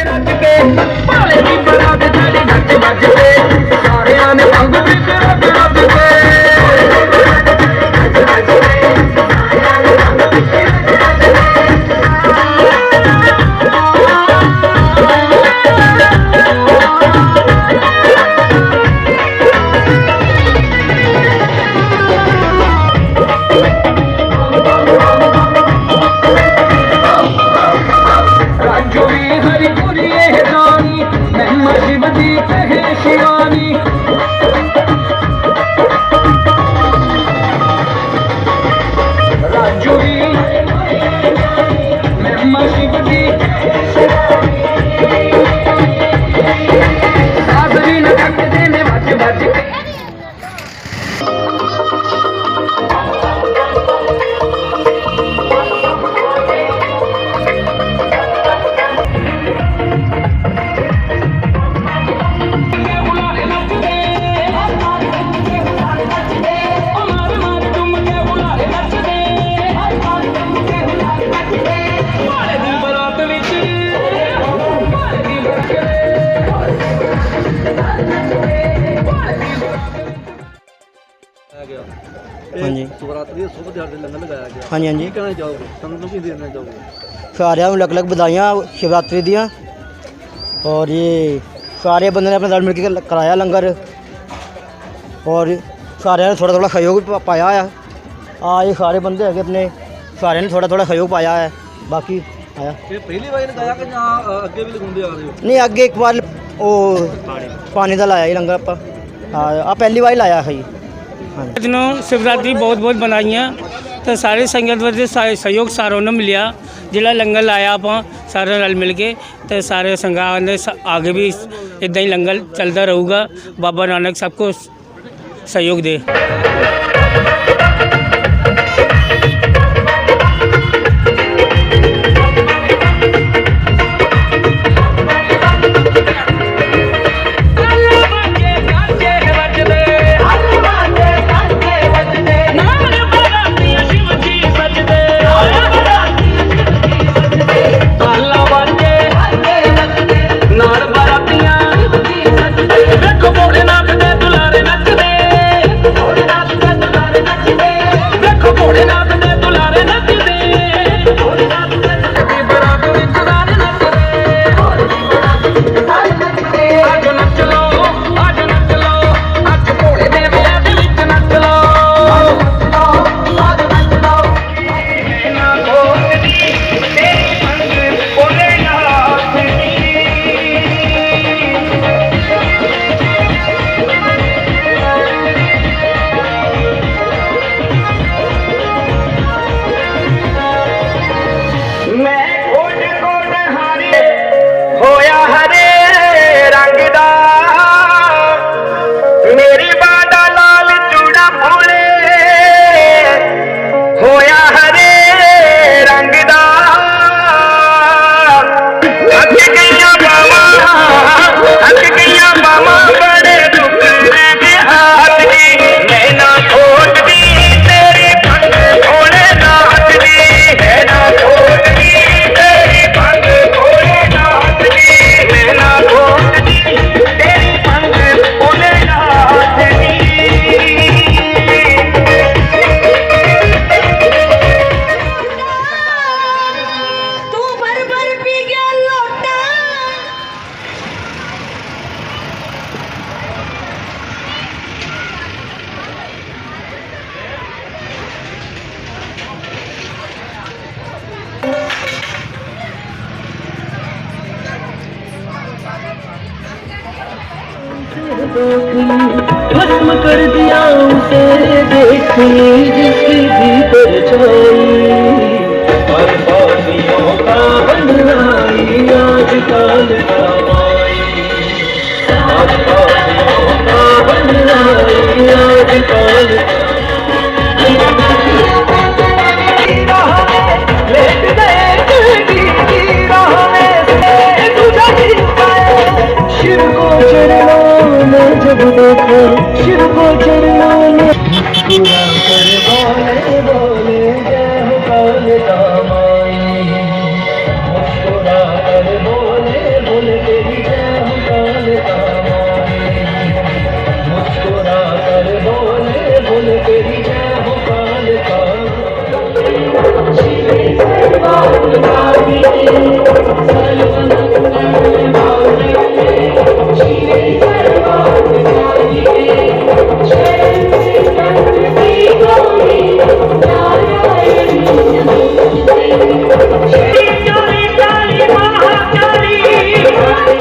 ਨੱਚ ਰੱਜ ਕੇ ਭਾਲੇ ਦੀ ਬਰਾਤ ਸਾਡੇ ਨੱਚ ਵੱਜ ਕੇ। ਸਾਰਿਆਂ ਨੇ ਸੰਗ श्रीमती कहे शिवानी ਦਿਹਾੜੇ ਤੇ ਲੰਗਰ ਲਗਾਇਆ ਗਿਆ। ਹਾਂਜੀ ਹਾਂਜੀ। ਕੀ ਕਹਿਣਾ ਚਾਹੋਗੇ? ਸੰਗਤ ਨੂੰ ਕੀ ਦੇਣਾ ਚਾਹੋਗੇ? ਸਾਰਿਆਂ ਨੂੰ ਅਲੱਗ ਅਲੱਗ ਵਧਾਈਆਂ ਸ਼ਿਵਰਾਤਰੀ ਦੀਆਂ। ਔਰ ਇਹ ਸਾਰੇ ਬੰਦੇ ਨੇ ਆਪਣੇ ਨਾਲ ਮਿਲ ਕੇ ਲ- ਕਰਾਇਆ ਲੰਗਰ। ਔਰ ਸਾਰਿਆਂ ਨੇ ਥੋੜਾ ਥੋੜਾ ਸਹਿਯੋਗ ਵੀ ਪਾ- ਪਾਇਆ ਆ। ਆ ਇਹ ਸਾਰੇ ਬੰਦੇ ਹੈਗੇ ਆਪਣੇ। ਸਾਰਿਆਂ ਨੇ ਥੋੜਾ ਥੋੜਾ ਸਹਿਯੋਗ ਪਾਇਆ ਹੈ ਬਾਕੀ ਆਇਆ। ਇਹ ਪਹਿਲੀ ਵਾਰ ਲਗਾਇਆ ਕਿ ਜਾਂ ਅ, ਅੱਗੇ ਵੀ ਲਗਾਉਂਦੇ ਆ ਰਹੇ ਹੋ? ਨਹੀਂ ਅੱਗੇ ਇੱਕ ਵਾਰ ਉਹ ਪਾਣੀ ਦਾ। ਲਾਇਆ ਜੀ ਲੰਗਰ ਆਪਾਂ। ਆ ਆ ਪਹਿਲੀ ਵਾਰ ਹੀ ਲਾਇਆ ਹੈ ਜੀ। ਹਾਂਜੀ। ਸ਼ਿਵਰਾਤਰੀ ਬਹੁਤ ਬਹੁਤ ਬਣਾਈਆਂ ਤੇ ਸਾਰੇ ਸੰਗਤ ਵਜੇ ਸਹਿਯੋਗ ਸਾਰਿਆਂ ਨੂੰ ਮਿਲਿਆ। ਜਿਹੜਾ ਲੰਗਰ ਲਾਇਆ ਆਪਾਂ, ਸਾਰਿਆਂ ਨਾਲ ਮਿਲ ਕੇ, ਤੇ ਸਾਰੇ ਸੰਗਤਾਂ ਦੇ ਸ- ਅੱਗੇ ਵੀ ਇਦਾਂ ਹੀ ਲੰਗਰ ਚੱਲਦਾ ਰਹੂਗਾ। ਬਾਬਾ ਨਾਨਕ ਸਭ ਕੋ ਸਹਿਯੋਗ ਦੇ। भस्म कर दिया उसे देखने जिसकी भी परछाई पर पापियों का बनलाई आज काल দেখো শিল্প জন্য